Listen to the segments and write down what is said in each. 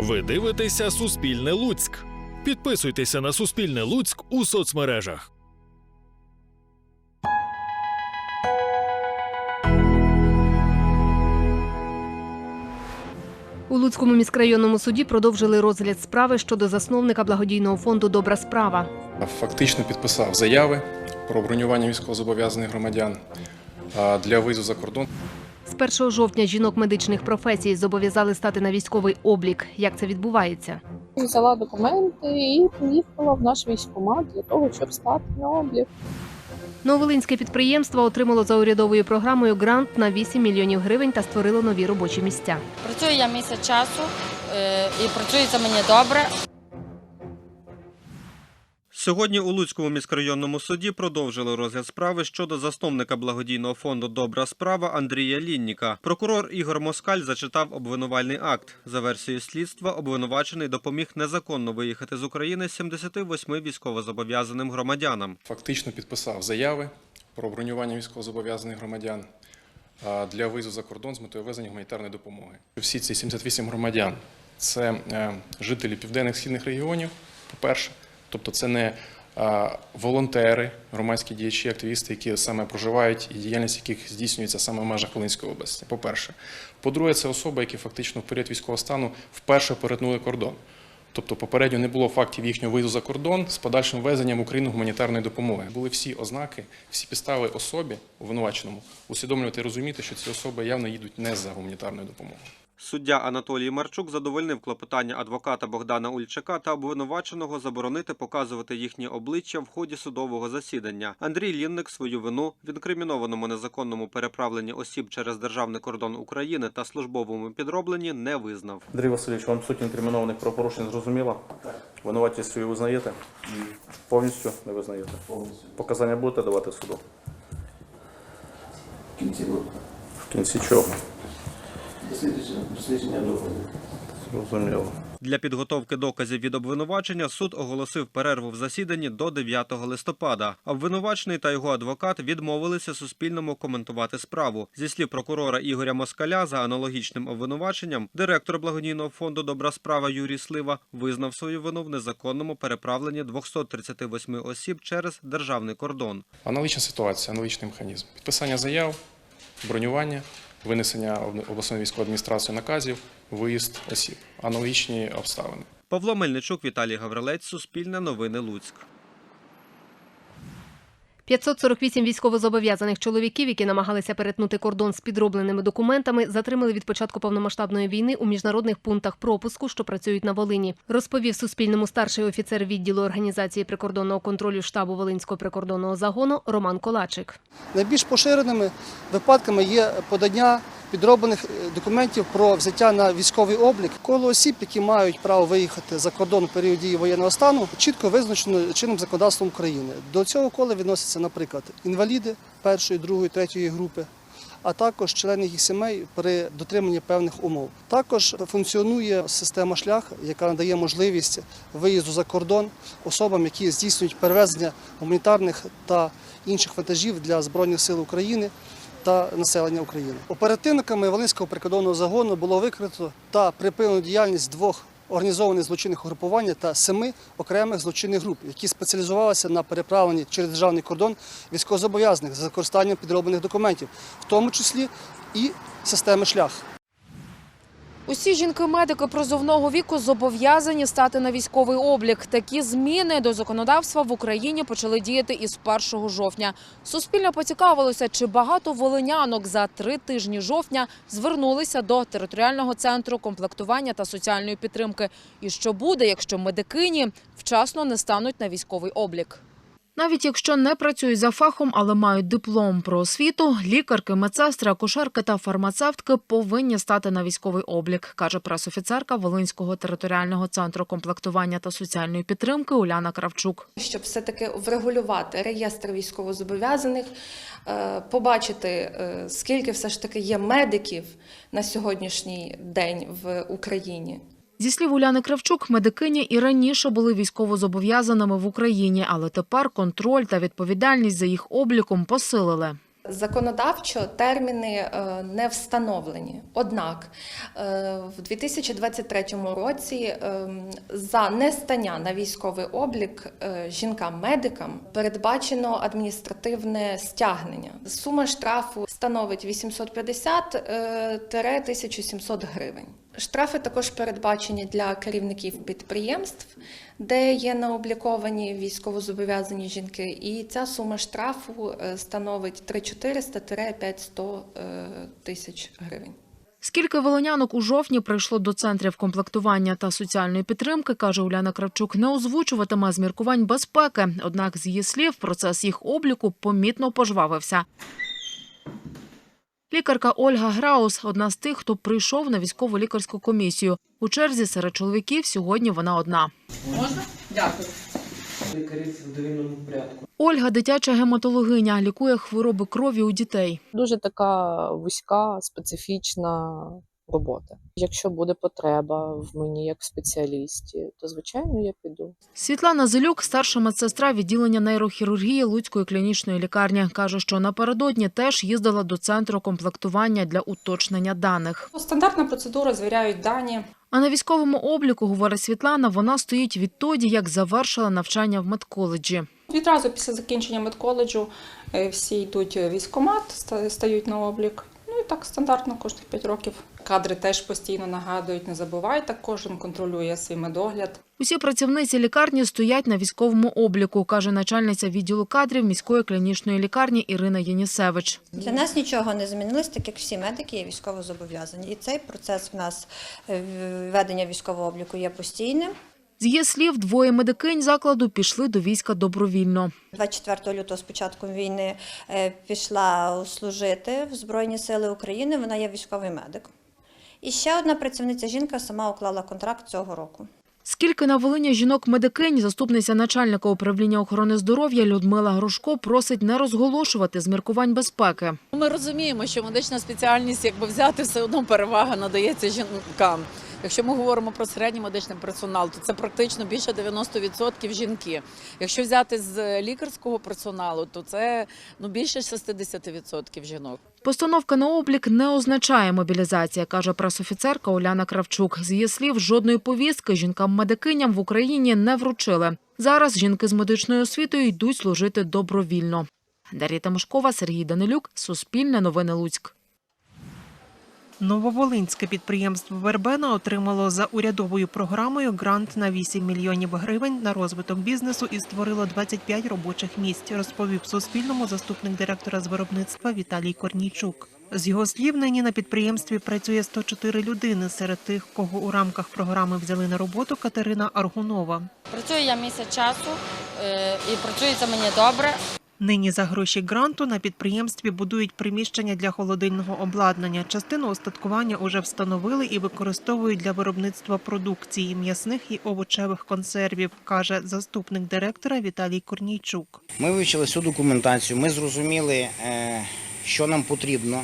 Ви дивитеся Суспільне Луцьк. Підписуйтеся на Суспільне Луцьк у соцмережах. У Луцькому міськрайонному суді продовжили розгляд справи щодо засновника благодійного фонду Добра справа. Фактично підписав заяви про бронювання військовозобов'язаних громадян для виїзду за кордон. З 1 жовтня жінок медичних професій зобов'язали стати на військовий облік. Як це відбувається? Взяла документи і поїхала в наш військкомат для того, щоб стати на облік. Новолинське підприємство отримало за урядовою програмою грант на 8 мільйонів гривень та створило нові робочі місця. Працюю я місяць часу е, і працюється мені добре. Сьогодні у Луцькому міськрайонному суді продовжили розгляд справи щодо засновника благодійного фонду Добра справа Андрія Лінніка. Прокурор Ігор Москаль зачитав обвинувальний акт. За версією слідства, обвинувачений допоміг незаконно виїхати з України 78 військовозобов'язаним громадянам. Фактично підписав заяви про бронювання військовозобов'язаних громадян для виїзду за кордон з метою везення гуманітарної допомоги. Всі ці 78 громадян це е, жителі південних східних регіонів, по-перше, тобто це не волонтери, громадські діячі, активісти, які саме проживають і діяльність яких здійснюється саме в межах Волинської області. По-перше, по-друге, це особи, які фактично в період військового стану вперше перетнули кордон. Тобто попередньо не було фактів їхнього виїзду за кордон з подальшим везенням в Україну гуманітарної допомоги. Були всі ознаки, всі підстави особі обвинуваченому усвідомлювати і розуміти, що ці особи явно їдуть не за гуманітарною допомогою. Суддя Анатолій Марчук задовольнив клопотання адвоката Богдана Ульчака та обвинуваченого заборонити показувати їхні обличчя в ході судового засідання. Андрій Лінник свою вину в інкримінованому незаконному переправленні осіб через державний кордон України та службовому підробленні не визнав. Андрій Васильович, вам суть інкримінованих правопорушень зрозуміла? Винуватість свою визнаєте? Повністю не визнаєте? повністю. Показання будете давати суду? В кінці року. В кінці чого? Дослідження, дослідження доказів. Зрозуміло. Для підготовки доказів від обвинувачення суд оголосив перерву в засіданні до 9 листопада. Обвинувачений та його адвокат відмовилися суспільному коментувати справу. Зі слів прокурора Ігоря Москаля за аналогічним обвинуваченням, директор благодійного фонду Добра справа Юрій Слива визнав свою вину в незаконному переправленні 238 осіб через державний кордон. Аналогічна ситуація, аналогічний механізм. Підписання заяв, бронювання, винесення об- обласної військової адміністрації наказів, виїзд осіб. Аналогічні обставини. Павло Мельничук, Віталій Гаврилець, Суспільне новини Луцьк. 548 військовозобов'язаних чоловіків, які намагалися перетнути кордон з підробленими документами, затримали від початку повномасштабної війни у міжнародних пунктах пропуску, що працюють на Волині. Розповів Суспільному старший офіцер відділу організації прикордонного контролю штабу Волинського прикордонного загону Роман Колачик. Найбільш поширеними випадками є подання підроблених е, документів про взяття на військовий облік. Коло осіб, які мають право виїхати за кордон у період дії воєнного стану, чітко визначено чинним законодавством України. До цього кола відносяться, наприклад, інваліди першої, другої, третьої групи. А також члени їх сімей при дотриманні певних умов. Також функціонує система шлях, яка надає можливість виїзду за кордон особам, які здійснюють перевезення гуманітарних та інших вантажів для Збройних сил України та населення України. Оперативниками Волинського прикордонного загону було викрито та припинено діяльність двох організованих злочинних угрупування та семи окремих злочинних груп, які спеціалізувалися на переправленні через державний кордон військовозобов'язаних за використанням підроблених документів, в тому числі і системи шлях. Усі жінки-медики призовного віку зобов'язані стати на військовий облік. Такі зміни до законодавства в Україні почали діяти із 1 жовтня. Суспільно поцікавилося, чи багато волинянок за три тижні жовтня звернулися до територіального центру комплектування та соціальної підтримки. І що буде, якщо медикині вчасно не стануть на військовий облік. Навіть якщо не працюють за фахом, але мають диплом про освіту, лікарки, медсестри, акушерки та фармацевтки повинні стати на військовий облік, каже пресофіцерка Волинського територіального центру комплектування та соціальної підтримки Уляна Кравчук. щоб все-таки врегулювати реєстр військовозобов'язаних, е, побачити, е, скільки все ж таки є медиків на сьогоднішній день в Україні. Зі слів Уляни Кравчук, медикині і раніше були військовозобов'язаними в Україні, але тепер контроль та відповідальність за їх обліком посилили. Законодавчо терміни е, не встановлені. Однак е, в 2023 році ем, за нестання на військовий облік е, жінкам-медикам передбачено адміністративне стягнення. Сума штрафу становить 850-1700 гривень. Штрафи також передбачені для керівників підприємств, де є наобліковані військовозобов'язані жінки, і ця сума штрафу е, становить 3400-5100 е, тисяч гривень. Скільки волонянок у жовтні прийшло до центрів комплектування та соціальної підтримки, каже Уляна Кравчук, не озвучуватиме з міркувань безпеки. Однак, з її слів, процес їх обліку помітно пожвавився. Лікарка Ольга Граус – одна з тих, хто прийшов на військову лікарську комісію. У черзі серед чоловіків сьогодні вона одна. Лікарі в довільному порядку. Ольга – дитяча гематологиня, лікує хвороби крові у дітей. Дуже така вузька, специфічна робота. Якщо буде потреба в мені як в спеціалісті, то звичайно я піду. Світлана Зелюк – старша медсестра відділення нейрохірургії Луцької клінічної лікарні. Каже, що напередодні теж їздила до центру комплектування для уточнення даних. Стандартна процедура, звіряють дані. А на військовому обліку, говорить Світлана, вона стоїть відтоді, як завершила навчання в медколеджі. Відразу після закінчення медколеджу е, всі йдуть в військкомат, стають на облік. Ну і так стандартно кожних 5 років. Кадри теж постійно нагадують, не забувайте, кожен контролює свій медогляд. Усі працівниці лікарні стоять на військовому обліку, каже начальниця відділу кадрів міської клінічної лікарні Ірина Єнісевич. Для нас нічого не змінилось, так як всі медики є військово зобов'язані. І цей процес в нас е, ведення військового обліку є постійним. З її слів, двоє медикинь закладу пішли до війська добровільно. 24 лютого з початком війни е, пішла служити в Збройні Сили України. Вона є військовий медик. І ще одна працівниця жінка сама уклала контракт цього року. Скільки на Волині жінок-медикинь, заступниця начальника управління охорони здоров'я Людмила Грушко просить не розголошувати з міркувань безпеки. Ми розуміємо, що медична спеціальність, якби взяти, все одно перевага надається жінкам. Якщо ми говоримо про середній медичний персонал, то це практично більше 90% жінки. Якщо взяти з лікарського персоналу, то це ну більше 60% жінок. Постановка на облік не означає мобілізація, каже пресофіцерка Уляна Кравчук. З її слів, жодної повістки жінкам-медикиням в Україні не вручили. Зараз жінки з медичною освітою йдуть служити добровільно. Дар'я Тимошкова, Сергій Данилюк, Суспільне новини Луцьк. Нововолинське підприємство Вербена отримало за урядовою програмою грант на 8 мільйонів гривень на розвиток бізнесу і створило 25 робочих місць, розповів Суспільному заступник директора з виробництва Віталій Корнійчук. З його слів, нині на підприємстві працює 104 людини. Серед тих, кого у рамках програми взяли на роботу, Катерина Аргунова. Працюю я місяць часу е, і працюється мені добре. Нині за гроші гранту на підприємстві будують приміщення для холодильного обладнання. Частину остаткування уже встановили і використовують для виробництва продукції м'ясних і овочевих консервів, каже заступник директора Віталій Корнійчук. Ми вивчили всю документацію, ми зрозуміли, е, що нам потрібно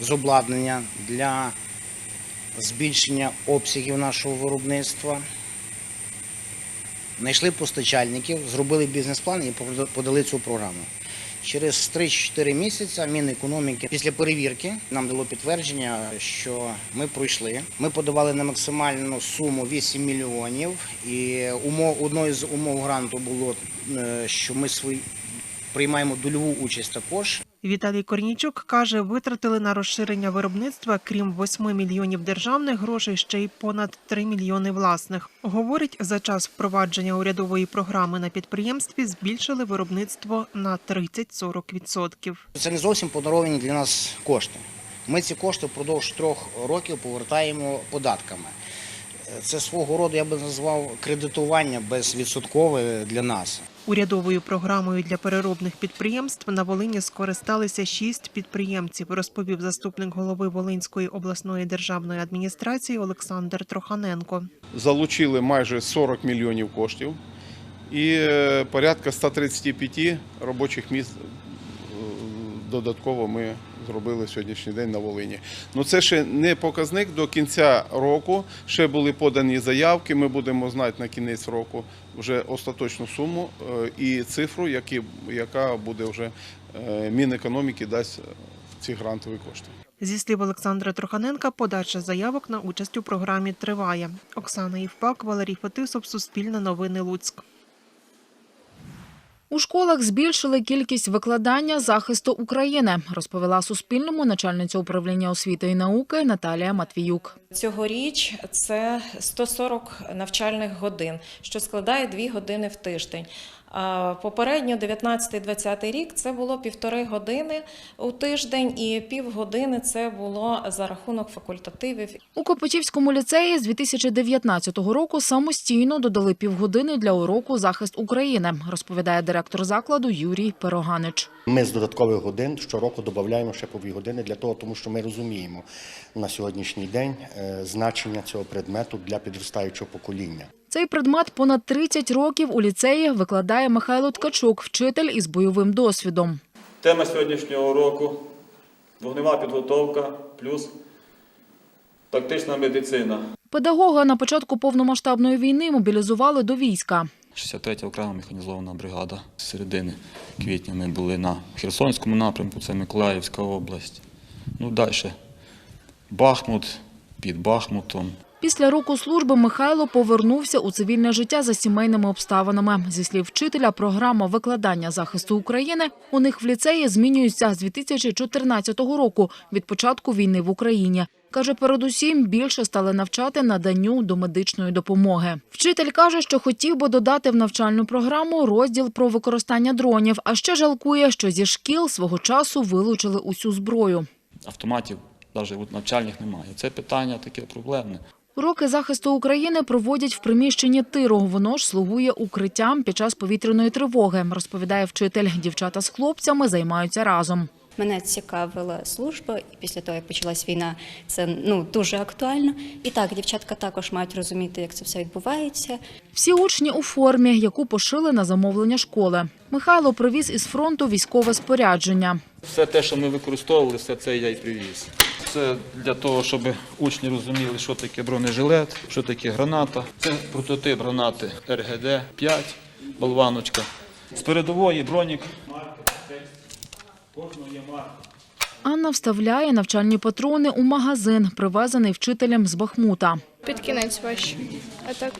з обладнання для збільшення обсягів нашого виробництва. Знайшли постачальників, зробили бізнес-план і подали цю програму. Через 3-4 місяці Мінекономіки після перевірки нам дало підтвердження, що ми пройшли. Ми подавали на максимальну суму 8 мільйонів. І умов одною з умов гранту було, е, що ми свої приймаємо дольову участь також. Віталій Корнійчук каже, витратили на розширення виробництва, крім 8 мільйонів державних грошей, ще й понад 3 мільйони власних. Говорить, за час впровадження урядової програми на підприємстві збільшили виробництво на 30-40%. Це не зовсім подаровані для нас кошти. Ми ці кошти впродовж трьох років повертаємо податками. Це свого роду, я би назвав, кредитування безвідсоткове для нас. Урядовою програмою для переробних підприємств на Волині скористалися шість підприємців, розповів заступник голови Волинської обласної державної адміністрації Олександр Троханенко. залучили майже 40 мільйонів коштів і е, порядка 135 робочих місць е, додатково ми зробили сьогоднішній день на Волині. Ну це ще не показник до кінця року. Ще були подані заявки. Ми будемо знати на кінець року вже остаточну суму е, і цифру, які, яка буде вже е, Мінекономіки дасть е, ці грантові кошти. Зі слів Олександра Троханенка, подача заявок на участь у програмі триває. Оксана Євпак, Валерій Фетисов, Суспільне новини Луцьк. У школах збільшили кількість викладання захисту України, розповіла Суспільному начальниця управління освіти і науки Наталія Матвіюк. Цьогоріч це 140 навчальних годин, що складає 2 години в тиждень. Попередньо 19-20 рік це було півтори години у тиждень, і півгодини це було за рахунок факультативів. У Копотівському ліцеї з 2019 року самостійно додали півгодини для уроку захист України, розповідає директор закладу Юрій Пироганич. Ми з додаткових годин щороку додаємо ще по дві години для того, тому що ми розуміємо на сьогоднішній день е, значення цього предмету для підростаючого покоління. Цей предмет понад 30 років у ліцеї викладає Михайло Ткачук, вчитель із бойовим досвідом. Тема сьогоднішнього уроку вогнева підготовка плюс тактична медицина. Педагога на початку повномасштабної війни мобілізували до війська. 63-я окрема механізована бригада. З середини квітня ми були на Херсонському напрямку, це Миколаївська область. Ну далі Бахмут, під Бахмутом. Після року служби Михайло повернувся у цивільне життя за сімейними обставинами. Зі слів вчителя, програма викладання захисту України у них в ліцеї змінюється з 2014 року від початку війни в Україні. Каже, передусім більше стали навчати наданню домедичної допомоги. Вчитель каже, що хотів би додати в навчальну програму розділ про використання дронів, а ще жалкує, що зі шкіл свого часу вилучили усю зброю. Автоматів навіть навчальних немає. Це питання таке проблемне. Уроки захисту України проводять в приміщенні тиру. Воно ж слугує укриттям під час повітряної тривоги, розповідає вчитель. Дівчата з хлопцями займаються разом. Мене цікавила служба, і після того, як почалась війна, це ну дуже актуально. І так, дівчатка також мають розуміти, як це все відбувається. Всі учні у формі, яку пошили на замовлення школи. Михайло привіз із фронту військове спорядження. Все те, що ми використовували, все це я і привіз. Це для того, щоб учні розуміли, що таке бронежилет, що таке граната. Це прототип гранати РГД-5, болваночка. З передової бронік. Кожного є марка. Анна вставляє навчальні патрони у магазин, привезений вчителем з Бахмута. Під кінець важче, а так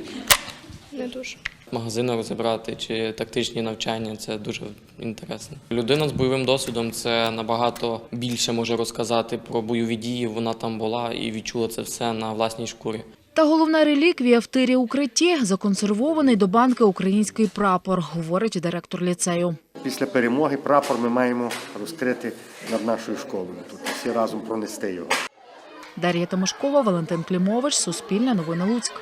не дуже. магазини розібрати чи тактичні навчання це дуже інтересно. Людина з бойовим досвідом це набагато більше може розказати про бойові дії. Вона там була і відчула це все на власній шкурі. Та головна реліквія в тирі укритті законсервований до банки український прапор, говорить директор ліцею. Після перемоги прапор ми маємо розкрити над нашою школою. Тут всі разом пронести його. Дар'я Тимошкова, Валентин Клімович, Суспільне новини Луцьк.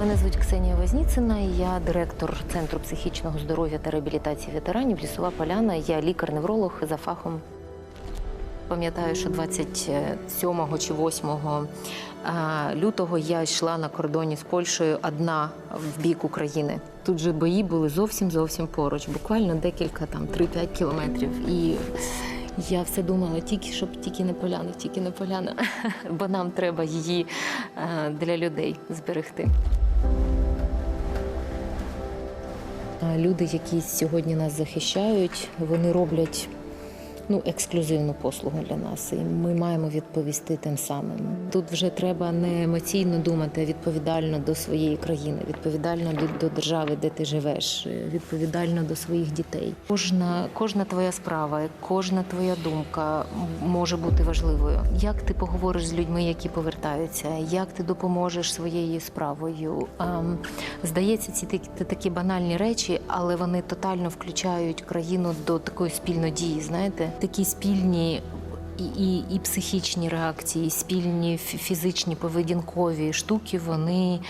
Мене звуть Ксенія Возніцина, я директор Центру психічного здоров'я та реабілітації ветеранів Лісова Поляна. Я лікар-невролог за фахом. Пам'ятаю, що 27 чи 8 лютого я йшла на кордоні з Польщею одна в бік України. Тут же бої були зовсім зовсім поруч, буквально декілька там 3-5 кілометрів. І я все думала, тільки щоб тільки не поляна, тільки не поляна, бо нам треба її для людей зберегти. Люди, які сьогодні нас захищають, вони роблять ну, ексклюзивну послугу для нас, і ми маємо відповісти тим самим. Тут вже треба не емоційно думати, а відповідально до своєї країни, відповідально до, держави, де ти живеш, відповідально до своїх дітей. Кожна, кожна твоя справа, кожна твоя думка може бути важливою. Як ти поговориш з людьми, які повертаються, як ти допоможеш своєю справою? Здається, ці такі банальні речі, але вони тотально включають країну до такої спільної дії. Знаєте, такі спільні. І і, і психічні реакції, і спільні фізичні поведінкові штуки, вони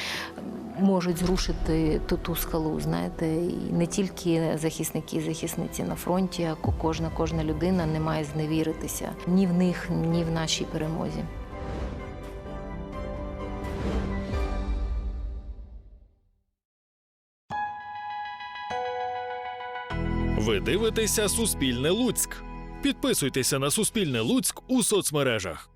можуть зрушити ту, ту скалу. Знаєте, і не тільки захисники, і захисниці на фронті, а кожна кожна людина не має зневіритися ні в них, ні в нашій перемозі. Ви дивитеся Суспільне Луцьк. Підписуйтеся на Суспільне Луцьк у соцмережах.